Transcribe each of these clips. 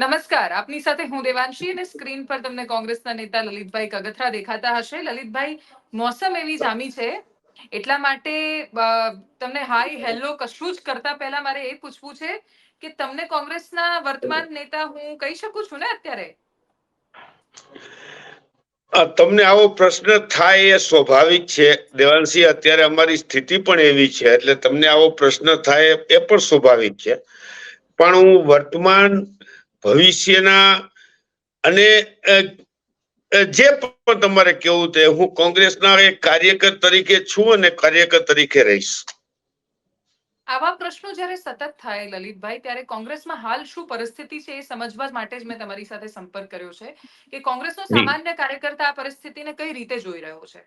નમસ્કાર. આપની સાથે હું દેવાંશી અને સ્ક્રીન પર તમને કોંગ્રેસના નેતા લલિતભાઈ કગથરા દેખાતા હશે. લલિતભાઈ, મોસમ એવી જામી છે. એટલા માટે તમને હાય, હેલો કશું જ કરતા પહેલા મારે એ પૂછવું છે કે તમને કોંગ્રેસના વર્તમાન નેતા હું કહી શકું છું ને અત્યારે? તમને આવો પ્રશ્ન થાય એ સ્વાભાવિક છે. દેવાંશી, અત્યારે અમારી સ્થિતિ પણ એવી છે. એટલે તમને આવો પ્રશ્ન થાય એ પણ સ્વાભાવિક છે. પણ હું વર્તમાન ભવિષ્યના અને જે પણ તમારે કેવું તે હું કોંગ્રેસના એક કાર્યકર તરીકે છું અને કાર્યકર તરીકે રહીશ આવા પ્રશ્નો જ્યારે સતત થાય લલિતભાઈ ત્યારે કોંગ્રેસમાં હાલ શું પરિસ્થિતિ છે એ સમજવા માટે જ મેં તમારી સાથે સંપર્ક કર્યો છે કે કોંગ્રેસનો. સામાન્ય કાર્યકર્તા આ પરિસ્થિતિને કઈ રીતે જોઈ રહ્યો છે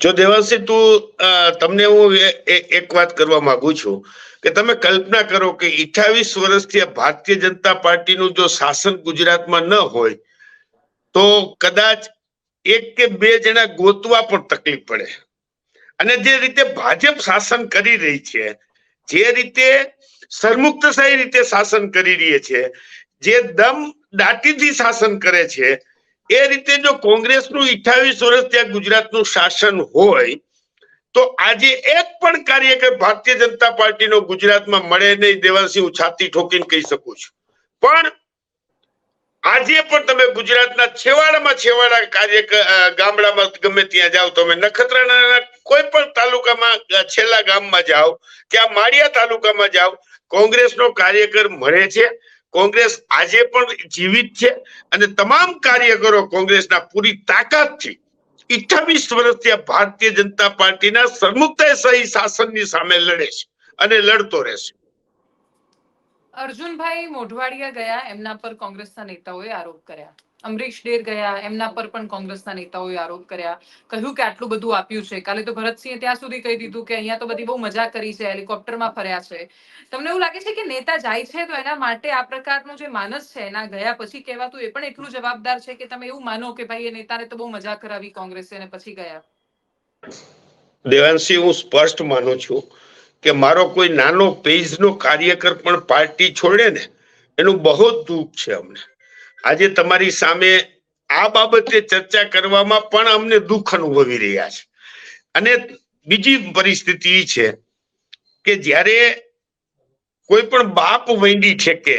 જો દેવાંશી, તું તમને હું એક વાત કરવા માંગુ છું કે તમે કલ્પના કરો કે 28 વર્ષથી ભારતીય જનતા પાર્ટીનું જો શાસન ગુજરાતમાં ન હોય, તો કદાચ એક કે બે જણા ગોતવા પણ તકલીફ પડે. અને જે રીતે ભાજપ શાસન કરી રહી છે, જે રીતે સરમુક્તશાહી રીતે શાસન કરી રહી છે, જે દમ દાટીથી શાસન કરે છે એ રીતે જો કોંગ્રેસનું 28 વર્ષ ત્યાં ગુજરાતનું શાસન હોય, તો આજે એક પણ કાર્યકર ભારતીય જનતા પાર્ટીનો ગુજરાતમાં મળે નહીં દેવાંશી હું છાતી ઠોકીને કહી શકું છું. પણ આજે પણ તમે ગુજરાતના છેવાડામાં છેવાડા કાર્યકર ગામડામાં ગમે ત્યાં જાઓ, તમે નખત્રાણાના કોઈ પણ તાલુકામાં છેલ્લા ગામમાં જાઓ કે આ માળિયા તાલુકામાં જાઓ, કોંગ્રેસનો કાર્યકર મળે છે. કોંગ્રેસ આજે પણ જીવિત છે અને તમામ કાર્યકરો કોંગ્રેસના પૂરી તાકાતથી 28 વર્ષથી ભારતીય જનતા પાર્ટીના સરમુક્તાશાહી શાસનની સામે લડે છે અને લડતો રહેશે અર્જુનભાઈ મોઢવાડિયા ગયા, એમના પર કોંગ્રેસના નેતાઓએ આરોપ કર્યા. અમરીશ ડેર ગયા, એમના પર પણ કોંગ્રેસના નેતાઓએ આરોપ કર્યા. કહ્યું કે આટલું બધું આપ્યું છે. કાલે તો ભરતસિંહે ત્યાં સુધી કહી દીધું કે અહીંયા તો બધી બહુ મજા કરી છે, હેલિકોપ્ટરમાં ફર્યા છે. તમને એવું લાગે છે કે નેતા જાય છે તો એના માટે આ પ્રકારનું જે માનસ છે, એના ગયા પછી કહેવાતું એ પણ એટલું જવાબદાર છે કે તમે એવું માનો કે ભાઈ એ નેતાને તો બહુ મજા કરાવી કોંગ્રેસે અને પછી ગયા. દેવાંશી, હું સ્પષ્ટ માનું છું કે મારો કોઈ નાનો પેજનો કાર્યકર પણ પાર્ટી છોડે ને, એનું બહુ દુઃખ છે અમને. આજે તમારી સામે આ બાબતે ચર્ચા કરવામાં પણ અમને દુઃખ અનુભવી રહ્યા છે. અને બીજી પરિસ્થિતિ છે કે જ્યારે કોઈ પણ બાપ વૈંડી ઠેકે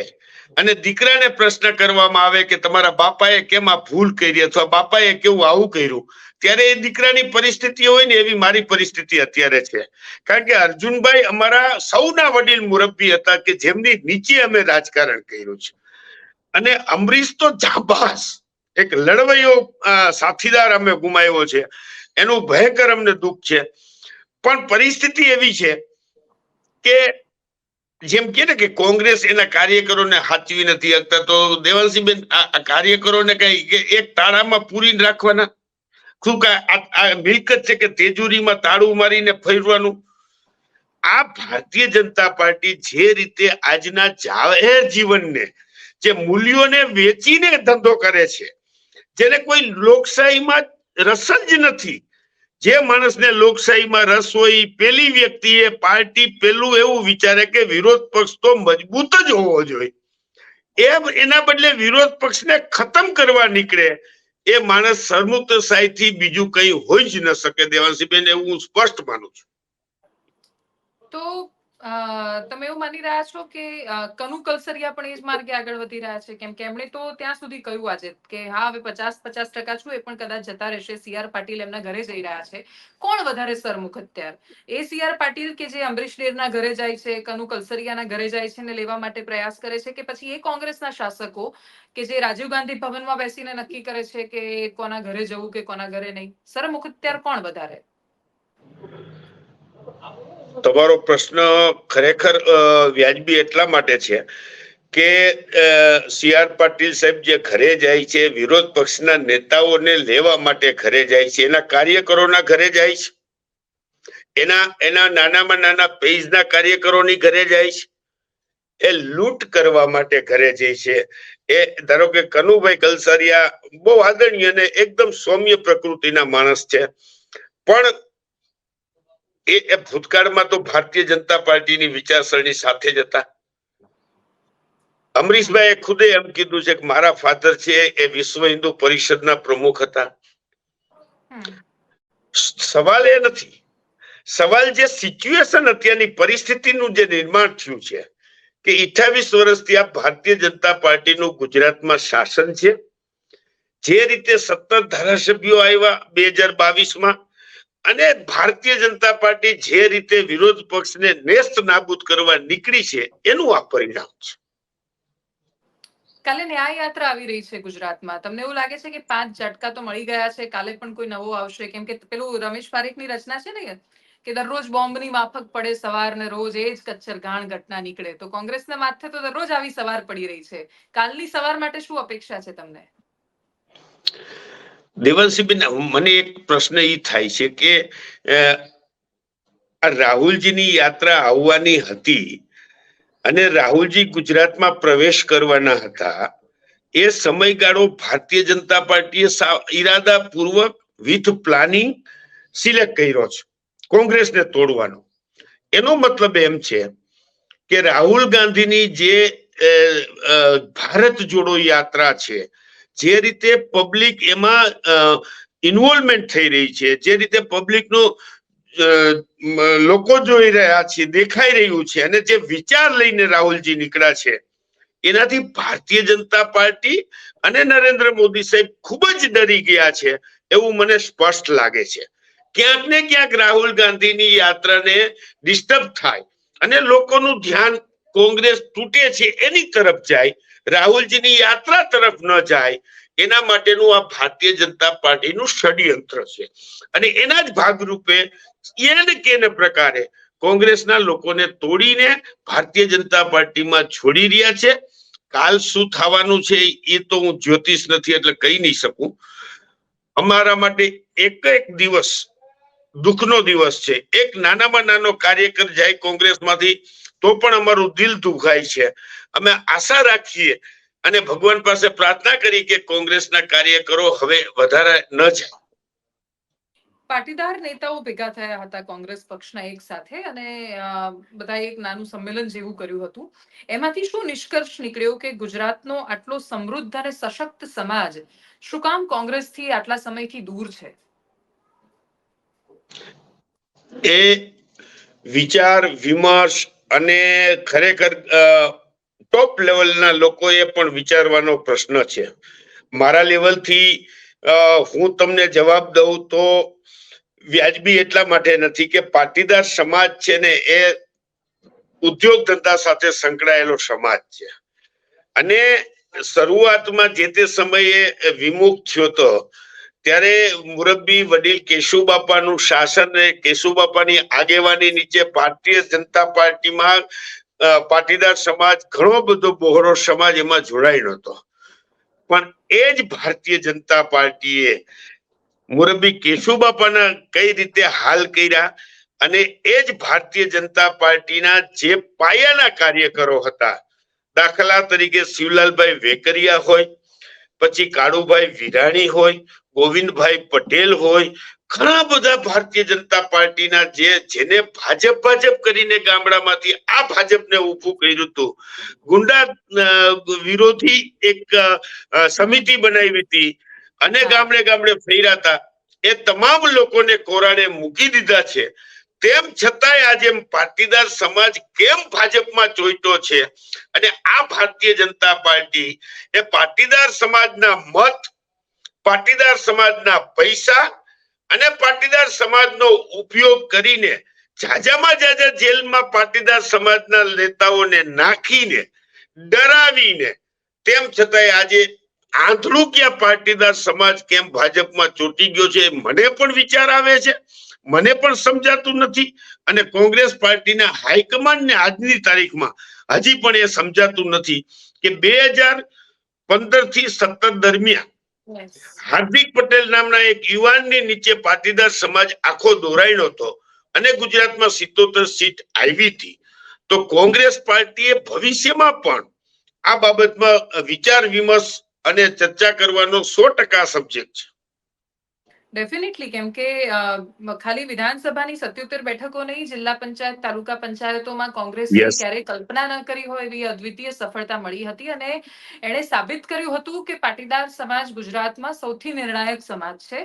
અને દીકરાને પ્રશ્ન કરવામાં આવે કે તમારા બાપાએ કેમ આ ભૂલ કરી અથવા બાપાએ કેવું આવું કર્યું, ત્યારે એ દીકરાની પરિસ્થિતિ હોય ને એવી મારી પરિસ્થિતિ અત્યારે છે. કારણ કે અર્જુનભાઈ અમારા સૌના વડીલ મુરબ્બી હતા કે જેમની નીચે અમે રાજકારણ કર્યું છે. અને અમરીશ તો જાબાસ. એક લડવૈયો સાથીદાર અમે ગુમાવ્યો છે. એનું ભયંકર અમને દુઃખ છે. પણ પરિસ્થિતિ એવી છે કે જેમ કે ને કે કોંગ્રેસ એના કાર્યકરોને હાચવી નથી શકતા, તો દેવાંશીબેન, આ કાર્યકરોને કઈ એક તાળામાં પૂરીને રાખવાના? શું કે આ મિલકત છે કે તેજુરીમાં તાળું મારીને ફેરવાનું? આ ભારતીય જનતા પાર્ટી જે રીતે આજના જાહેર જીવનને જે મૂલ્યોને વેચીને ધંધો કરે છે, જેને કોઈ લોકશાહીમાં રસ જ નથી. જે માણસને લોકશાહીમાં રસ હોય પેલી વ્યક્તિએ પાર્ટી પેલું એવું વિચારે કે વિરોધ પક્ષ તો મજબૂત જ હોવો જોઈએ. એ એના બદલે વિરોધ પક્ષને ખતમ કરવા નીકળે, એ માણસથી બીજું કઈ હોઈ જ ન શકે, દેવાંશીબેન, એવું હું સ્પષ્ટ માનું છું. તો તમે એવું માની રહ્યા છો કે કનુ કલસરિયા પણ એ જ માર્ગે આગળ વધી રહ્યા છે? કેમ કે એમણે તો ત્યાં સુધી કહ્યું આજે કે, હા, હવે પચાસ પચાસ ટકા છું, એ પણ કદાચ જતા રહેશે. સીઆર પાટીલ એમના ઘરે જઈ રહ્યા છે. કોણ વધારે સરમુખ અત્યારે એ સીઆર પાટીલ કે જે અમરીશ ડેરના ઘરે જાય છે, કનુ કલસરિયાના ઘરે જાય છે ને લેવા માટે પ્રયાસ કરે છે, કે પછી એ કોંગ્રેસના શાસકો કે જે રાજીવ ગાંધી ભવનમાં બેસીને નક્કી કરે છે કે કોના ઘરે જવું કે કોના ઘરે નહીં? સરમુખ અત્યારે કોણ વધારે? તમારો પ્રશ્ન ખરેખર વ્યાજબી એટલા માટે છે કે સી આર પાટીલ સાહેબ જે ઘરે જાય છે, વિરોધ પક્ષના નેતાઓને લેવા માટે ઘરે જાય છે, એના કાર્યકરોના ઘરે જાય છે? એના એના નાનામાં નાના પેજના કાર્યકરોની ઘરે જાય છે? એ લૂંટ કરવા માટે ઘરે જાય છે? એ, ધારો કે કનુભાઈ કલસરિયા બહુ આદરણીય અને એકદમ સૌમ્ય પ્રકૃતિના માણસ છે. પણ એ ભૂતકાળમાં તો ભારતીય જનતા પાર્ટીની વિચારસરણી સાથે જ હતા. અમરીશભાઈએ ખુદે એમ કીધું છે કે મારા ફાધર છે એ વિશ્વ હિન્દુ પરિષદના પ્રમુખ હતા. સવાલ એ નથી. સવાલ જે સિચ્યુએશન અત્યારની પરિસ્થિતિનું જે નિર્માણ થયું છે કે અઠાવીસ વર્ષથી આ ભારતીય જનતા પાર્ટીનું ગુજરાતમાં શાસન છે. જે રીતે સત્તર ધારાસભ્યો આવ્યા બે હજાર બાવીસમાં અને ભારતીય જનતા પાર્ટી જે રીતે વિરોધ પક્ષને નેસ્ત નાબૂદ કરવા નીકળી છે, એનું આ પરિણામ છે. કાલે ન્યાય યાત્રા આવી રહી છે ગુજરાતમાં. તમને એવું લાગે છે કે પાંચ ઝટકા તો મળી ગયા છે, કાલે પણ કોઈ નવો આવશે? કેમ કે પેલું રમેશ પારેખની રચના છે ને કે દરરોજ બોમ્બની માફક પડે સવાર ને રોજ એ જ કચ્છર ગાણ ઘટના નીકળે. તો કોંગ્રેસના માથે તો દરરોજ આવી સવાર પડી રહી છે. કાલની સવાર માટે શું અપેક્ષા છે તમને? દેવાંશીબેન મને એક પ્રશ્ન એ થાય છે કે રાહુલજીની યાત્રા આવવાની હતી અને રાહુલજી ગુજરાતમાં પ્રવેશ કરવાના હતા, એ સમયગાળો ભારતીય જનતા પાર્ટીએ ઈરાદાપૂર્વક વિથ પ્લાનિંગ સિલેક્ટ કર્યો છે, કોંગ્રેસને તોડવાનો. એનો મતલબ એમ છે કે રાહુલ ગાંધીની જે ભારત જોડો યાત્રા છે જે રીતે પબ્લિક એમાં ઇન્વોલ્વમેન્ટ થઈ રહી છે, જે રીતે પબ્લિકનું લોકો જોઈ રહ્યા છે, દેખાઈ રહ્યું છે, અને જે વિચાર લઈને રાહુલજી નીકળ્યા છે, એનાથી ભારતીય જનતા પાર્ટી અને નરેન્દ્ર મોદી સાહેબ ખૂબ જ ડરી ગયા છે, એવું મને સ્પષ્ટ લાગે છે. ક્યાંક ને ક્યાંક રાહુલ ગાંધીની યાત્રાને ડિસ્ટર્બ થાય, અને લોકોનું ધ્યાન કોંગ્રેસ તૂટે છે, એની તરફ જાય રાહુલજીની યાત્રા તરફ ન જાય, એના માટેનું આ ભારતીય જનતા પાર્ટીનું ષડયંત્ર છે. અને એના જ ભાગરૂપે એને કેને પ્રકારે કોંગ્રેસના લોકોને તોડીને ભારતીય જનતા પાર્ટીમાં છોડી રહ્યા છે. કાલ શું થવાનું છે એ તો હું જ્યોતિષ નથી એટલે કહી નહીં શકું. અમારા માટે એક એક દિવસ દુઃખનો દિવસ છે. એક નાનામાં નાનો કાર્યકર જાય કોંગ્રેસમાંથી તો પણ અમારું દિલ દુખાય છે. અમે આશા રાખીએ અને ભગવાન પાસે પ્રાર્થના કરી કે કોંગ્રેસના કાર્યકરો હવે વધારે ન જાય. પાટીદાર નેતાઓ ભેગા થયા હતા કોંગ્રેસ પક્ષના એક સાથે અને બધા એક નાનું સંમેલન જેવું કર્યું હતું. એમાંથી શું નિષ્કર્ષ નીકળ્યો કે ગુજરાતનો આટલો સમૃદ્ધ અને સશક્ત સમાજ શું કામ કોંગ્રેસથી આટલા સમયથી દૂર છે? એ વિચાર વિમર્શ અને ખરેખર ટોપ લેવલના લોકોએ પણ વિચારવાનો પ્રશ્ન છે. મારા લેવલથી હું તમને જવાબ દઉં તો વ્યાજબી એટલા માટે નથી કે પાટીદાર સમાજ છે ને એ ઉદ્યોગ ધંધા સાથે સંકળાયેલો સમાજ છે. અને શરૂઆતમાં જે તે સમયે વિમુખ થયો તો ત્યારે મુરબ્બી વડીલ કેશુબાપાનું શાસન કેશુબાપાની આગેવાની નીચે ભારતીય જનતા પાર્ટીમાં પાટીદાર સમાજ ઘણો બધો બહોરો સમાજ એમાં જોડાયેલો હતો. પણ એ જ ભારતીય જનતા પાર્ટીએ મુરબ્બી કેશુબાપાના કઈ રીતે હાલ કર્યા અને એ જ ભારતીય જનતા પાર્ટીના જે પાયાના કાર્યકરો હતા, દાખલા તરીકે શિવલાલભાઈ વેકરિયા હોય, પછી કાળુભાઈ વિરાણી હોય ગોવિંદભાઈ પટેલ હોય ઘણા બધા ભારતીય જનતા પાર્ટીના જે જેને ભાજપ ભાજપ કરીને ગામડામાંથી આ ભાજપને ઊભું કર્યું હતું. ગુંડા વિરોધી એક સમિતિ બનાવી હતી અને ગામડે ગામડે ફેર્યા હતા. એ તમામ લોકોને કોરાણે મૂકી દીધા છે. તેમ છતાંય આજે પાટીદાર સમાજ કેમ ભાજપમાં ચોઈટો છે? અને આ ભારતીય જનતા પાર્ટી એ પાટીદાર સમાજના મત પાટીદાર સમાજના પૈસા અને પાટીદાર સમાજનો ઉપયોગ કરીને જાજામાં જાજા જેલમાં પાટીદાર સમાજના નેતાઓને નાખીને, ડરાવીને, તેમ છતાંય આજે આંધળું ક્યાં પાટીદાર સમાજ કેમ ભાજપમાં ચોંટી ગયો છે મને પણ વિચાર આવે છે. મને પણ સમજાતું નથી અને કોંગ્રેસ પાર્ટીના હાઈકમાન્ડને આજની તારીખમાં હજી પણ એ સમજાતું નથી કે બે હજાર પંદરથી સત્તર દરમિયાન હાર્દિક પટેલ નામના એક યુવાનની નીચે પાટીદાર સમાજ આખો દોરાયેલો હતો અને ગુજરાતમાં સિત્તોતેર સીટ આવી હતી. તો કોંગ્રેસ પાર્ટીએ ભવિષ્યમાં પણ આ બાબતમાં વિચાર વિમર્શ અને ચર્ચા કરવાનો સો ટકા સબ્જેક્ટ છે. ડેફિનેટલી કેમ કે ખાલી વિધાનસભાની સત્યોતેર બેઠકો નહીં જિલ્લા પંચાયત તાલુકા પંચાયતોમાં કોંગ્રેસ. ક્યારેય કલ્પના ન કરી હોય એવી અદ્વિતીય સફળતા મળી હતી અને એણે સાબિત કર્યું હતું કે પાટીદાર સમાજ ગુજરાતમાં સૌથી નિર્ણાયક સમાજ છે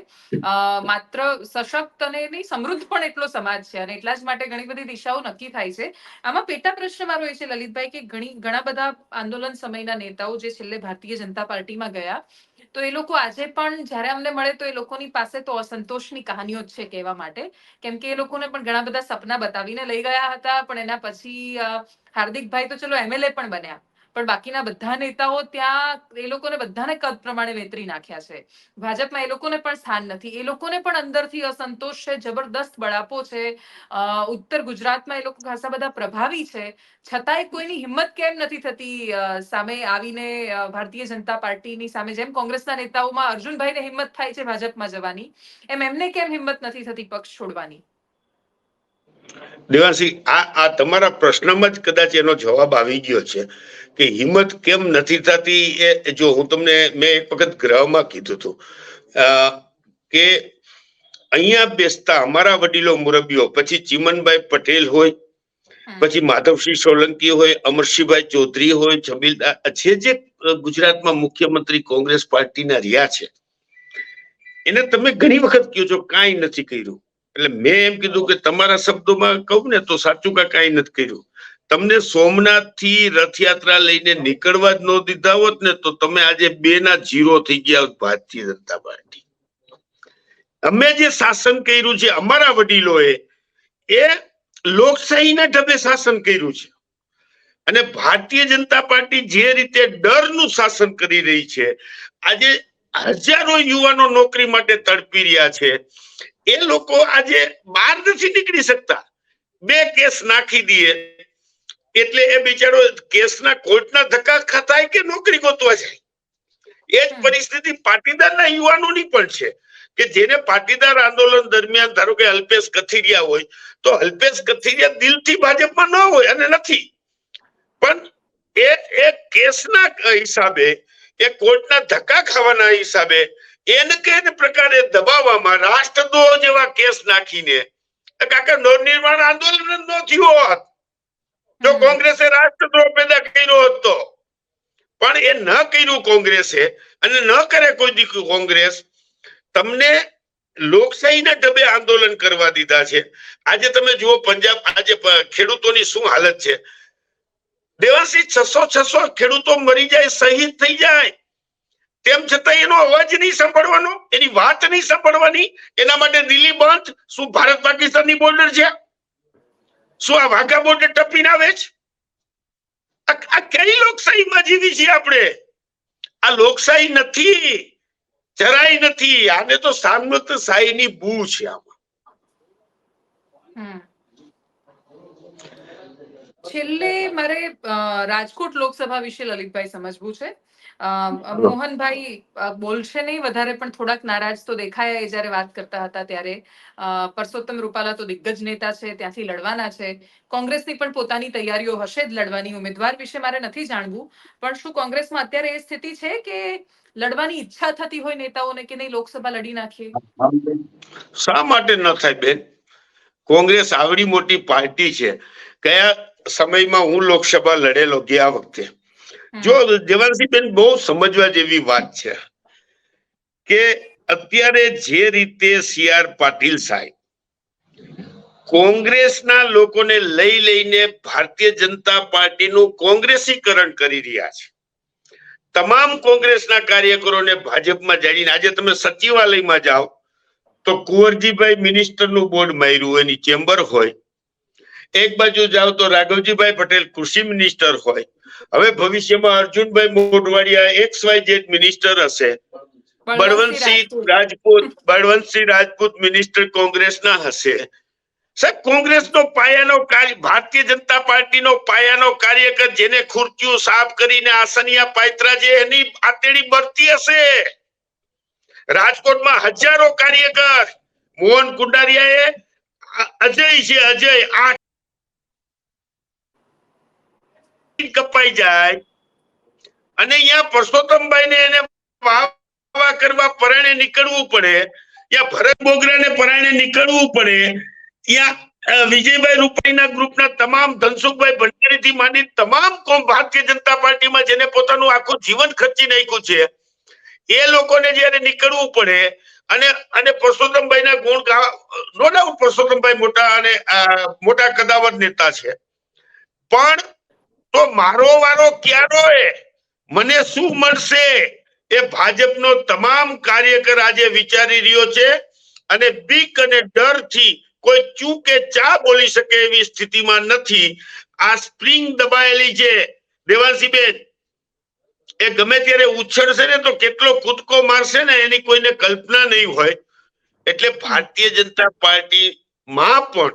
માત્ર સશક્ત અને નહીં સમૃદ્ધ પણ એટલો સમાજ છે અને એટલા જ માટે ઘણી બધી દિશાઓ નક્કી થાય છે આમાં પેટા પ્રશ્ન મારો એ છે લલિતભાઈ કે ઘણી ઘણા બધા આંદોલન સમયના નેતાઓ જે છેલ્લે ભારતીય જનતા પાર્ટીમાં ગયા તો એ લોકો આજે પણ જ્યારે અમને મળે તો એ લોકોની પાસે તો અસંતોષની કહાનીઓ જ છે કહેવા માટે. કેમ કે એ લોકોને પણ ઘણા બધા સપના બતાવીને લઈ ગયા હતા, પણ એના પછી હાર્દિકભાઈ તો ચલો એમએલએ પણ બન્યા. પણ બાકીના બધા નેતાઓ ત્યાં એ લોકોને બધાને કદ પ્રમાણે વેતરી નાખ્યા છે. ભાજપમાં એ લોકોને પણ સ્થાન નથી. એ લોકોને પણ અંદરથી અસંતોષ છે, જબરદસ્ત બળાપો છે. ઉત્તર ગુજરાતમાં એ લોકો ખાસા બધા પ્રભાવી છે. છતાંય કોઈની હિંમત કેમ નથી થતી સામે આવીને ભારતીય જનતા પાર્ટીની સામે જેમ કોંગ્રેસના નેતાઓમાં અર્જુનભાઈને હિંમત થાય છે ભાજપમાં જવાની, એમ એમને કેમ હિંમત નથી થતી પક્ષ છોડવાની? દેવાંશી આ આ તમારા પ્રશ્નમાં જ કદાચ એનો જવાબ આવી ગયો છે કે હિંમત કેમ નથી થતી એ જો હું તમને મેં એક વખત ગ્રહમાં કીધું હતું કે અહીંયા બેસતા અમારા વડીલો મુરબીઓ પછી ચીમનભાઈ પટેલ હોય પછી માધવસિંહ સોલંકી હોય અમરસિંહભાઈ ચૌધરી હોય જમીલદાર જે જે ગુજરાતમાં મુખ્યમંત્રી કોંગ્રેસ પાર્ટીના રહ્યા છે એને તમે ઘણી વખત કહો છો કાંઈ નથી કર્યું. એટલે મેં એમ કીધું કે તમારા શબ્દોમાં કહું ને તો સાચું કા કાંઈ નથી કર્યું. તમને સોમનાથથી રથયાત્રા લઈને નીકળવા જ ન દીધા હોત ને તો તમે આજે બે ના જીરો થઈ ગયા હોત ભારતીય જનતા પાર્ટી. અમે જે શાસન કર્યું છે અમારા વડીલોએ, એ લોકશાહીના ઢબે શાસન કર્યું છે. અને ભારતીય જનતા પાર્ટી જે રીતે ડરનું શાસન કરી રહી છે, આજે હજારો યુવાનો નોકરી માટે તડપી રહ્યા છે. એ લોકો આજે બહાર નથી નીકળી શકતા. બે કેસ નાખી દઈએ. એટલે એ બિચારો કેસના કોર્ટના ધક્કા ખાતા કે નોકરી ગોતવા જાય? એ જ પરિસ્થિતિ પાટીદારના યુવાનોની પણ છે કે જેને પાટીદાર આંદોલન દરમિયાન ધારો કે અલ્પેશ કથિરિયા હોય, તો અલ્પેશ કથિરિયા દિલથી ભાજપમાં ન હોય અને નથી. પણ એ એ કેસના હિસાબે, એ કોર્ટના ધક્કા ખાવાના હિસાબે એને કે પ્રકારે દબાવવામાં રાષ્ટ્રદ્રોહ જેવા કેસ નાખીને કાકા નવનિર્માણ આંદોલન ન થયું હોત. જો કોંગ્રેસે રાષ્ટ્રદ્રોહ પેદા કર્યો હોત તો. પણ એ ન કર્યું કોંગ્રેસે અને ન કરે કોઈ દીકરું કોંગ્રેસ. તમને લોકશાહીના ઢબે આંદોલન કરવા દીધા છે. આજે તમે જુઓ પંજાબ આજે ખેડૂતોની શું હાલત છે. દેવાંશી છસો છસો ખેડૂતો મરી જાય શહીદ થઈ જાય. તેમ છતાં એનો અવાજ નહીં સાંભળવાનો, એની વાત નહીં સાંભળવાની, એના માટે દિલ્હી બંધ, શું ભારત પાકિસ્તાનની બોર્ડર છે? શું આ વાઘા બોર્ડર ટપીને આવે છે? આ કઈ લોકશાહીમાં જીવી છીએ આપણે? આ લોકશાહી નથી, જરાય નથી. આને તો સામત શાહીની બૂ છે આમાં. છેલ્લે મારે રાજકોટ લોકસભા વિશે લલિતભાઈ સમજવું છે. અ, મોહનભાઈ બોલશે નહીં વધારે પણ થોડાક નારાજ તો દેખાયા એ જ્યારે વાત કરતા હતા ત્યારે. અ, પરસોત્તમ રૂપાલા તો દિગ્ગજ નેતા છે ત્યાંથી લડવાના છે. કોંગ્રેસની પણ પોતાની તૈયારીઓ હશે જ લડવાની ઉમેદવાર વિશે મારે નથી જાણવું. પણ શું કોંગ્રેસમાં અત્યારે એ સ્થિતિ છે કે લડવાની ઈચ્છા થતી હોય નેતાઓને કે નહીં લોકસભા લડી નાખીએ શા માટે ન થાય બેન? કોંગ્રેસ આવડી મોટી પાર્ટી છે. કયા સમયમાં હું લોકસભા લડેલો ગયા વખતે. જો દેવાંશી બહુ સમજવા જેવી વાત છે કે અત્યારે જે રીતે સી આર પાટીલ સાહેબ કોંગ્રેસના લોકોને લઈ લઈને ભારતીય જનતા પાર્ટીનું કોંગ્રેસીકરણ કરી રહ્યા છે તમામ કોંગ્રેસના કાર્યકરોને ભાજપમાં જાણીને આજે તમે સચિવાલયમાં જાઓ તો કુંવરજીભાઈ મિનિસ્ટરનું બોર્ડ માર્યું એની ચેમ્બર હોય એક બાજુ જાઓ તો રાઘવજીભાઈ પટેલ કૃષિ મિનિસ્ટર હોય. હવે ભવિષ્યમાં Arjunbhai Modhwadia X Y Z minister હશે. બળવંતસિંહ રાજપૂત. બળવંતસિંહ રાજપૂત મિનિસ્ટર કોંગ્રેસના હશે. સાહેબ કોંગ્રેસનો પાયાનો કાર્ય ભારતીય જનતા પાર્ટીનો પાયાનો કાર્યકર જેને ખુરચીઓ સાફ કરીને આસનિયા પાયત્રા જે એની આતેડી બરતી હશે. રાજકોટમાં હજારો કાર્યકર. મોહન કુંડારિયાએ એ અજય છે અજય આ કપાઈ જાય. અને અહીંયા પરસોત્તમભાઈ ને એને વાહ કરવા પરાણે નીકળવું પડે. યા ભરત બોગરાને પરાણે નીકળવું પડે. યા વિજયભાઈ રૂપાણીના ગ્રુપના તમામ ધનસુખભાઈ ભંડારીથી માંડી તમામ કોમ ભારતીય જનતા પાર્ટીમાં જેને પોતાનું આખું જીવન ખર્ચી નાખ્યું છે, એ લોકોને જયારે નીકળવું પડે અને અને પરસોત્તમભાઈના ગુણ ગા, નો ડાઉટ પરસોત્તમભાઈ મોટા અને મોટા કદાવર નેતા છે. પણ તો મારો વારો ક્યારો મને શું મળશે? એ ભાજપનો તમામ કાર્યકર આજે વિચારી રહ્યો છે અને બીક અને ડરથી કોઈ ચૂ કે ચા બોલી શકે એવી સ્થિતિમાં નથી. આ સ્પ્રિંગ દબાયેલી છે દેવાંશીબેન, એ ગમે ત્યારે ઉછળશે ને તો કેટલો કૂદકો મારશે ને એની કોઈને કલ્પના નહીં હોય. એટલે ભારતીય જનતા પાર્ટી માં પણ,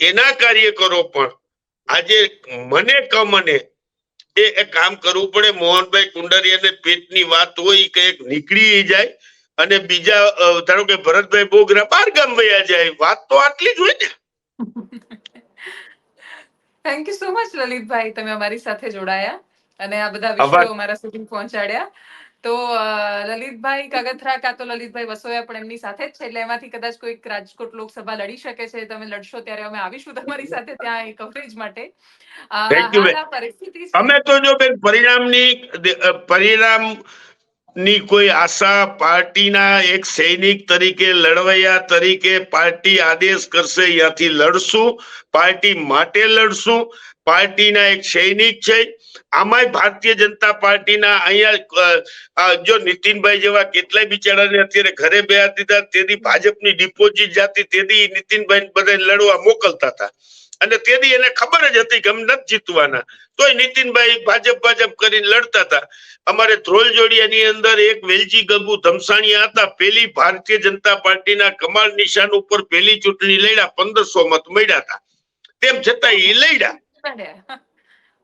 એના કાર્યકરો પણ આજે મને કમને એ કામ કરવું પડે. મોહનભાઈ કુંડારિયાને પેટની વાત હોય કે એક નીકળી જાય. અને બીજા ધારો કે ભરતભાઈ બોગરા બાર ગામ વયા જાય. વાત તો આટલી જ હોય ને. Thank you so much Lalitbhai. તમે અમારી સાથે જોડાયા અને આ બધા. વિષયો અમારા સુધી પહોંચાડ્યા. તો લલિતભાઈ કગથરા કાં તો લલિતભાઈ વસોયા પણ એમની સાથે જ છે એટલે એમાંથી કદાચ કોઈક રાજકોટ લોકસભા લડી શકે છે તમે લડશો ત્યારે અમે આવીશું તમારી સાથે ત્યાં કવરેજ માટે. અમે તો જો બેન પરિણામની પરિણામની કોઈ આશા પાર્ટીના એક સૈનિક તરીકે લડવૈયા તરીકે પાર્ટી આદેશ કરશે અહીંયાથી લડશું પાર્ટી માટે લડશું પાર્ટીના એક સૈનિક છે આમાંય ભારતીય જનતા પાર્ટીના અહીંયા જો નીતિનભાઈ જેવા કેટલાય બિચારાને અત્યારે ઘરે બેહા દીધા, તેથી ભાજપની ડિપોઝિટ જાતી તેથી નીતિનભાઈ બધા લડવા મોકલતા હતા. અને તેથી એને ખબર જ હતી કે અમે નથી જીતવાના. તોય નીતિનભાઈ ભાજપ ભાજપ કરીને લડતા હતા. અમારે ધ્રોલ જોડિયાની અંદર એક વેલજી ગગુ ધમસાણિયા હતા. પેલી ભારતીય જનતા પાર્ટીના કમાલ નિશાન ઉપર પેલી ચૂંટણી લડ્યા, પંદરસો મત મળ્યા હતા. તેમ છતાં એ લડ્યા.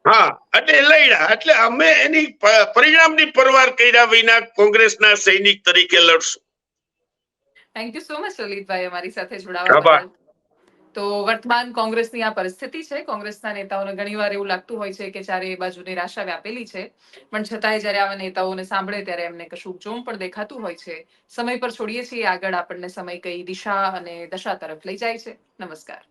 હા એટલે એ લડ્યા એટલે અમે એની પરિણામ પરિણામની પરવાર કર્યા વિના કોંગ્રેસના સૈનિક તરીકે લડશું. Thank you so much Lalitbhai અમારી સાથે જોડાવા બદલ. તો વર્તમાન કોંગ્રેસની આ પરિસ્થિતિ છે. કોંગ્રેસના નેતાઓને ઘણીવાર એવું લાગતું હોય છે કે ચારે બાજુ નિરાશા વ્યાપેલી છે પણ છતાંય જ્યારે આવા નેતાઓને સાંભળે ત્યારે એમને કશું જોમ પણ દેખાતું હોય છે. સમય પર છોડીએ છીએ. આગળ આપણને સમય કઈ દિશા અને દશા તરફ લઈ જાય છે. નમસ્કાર.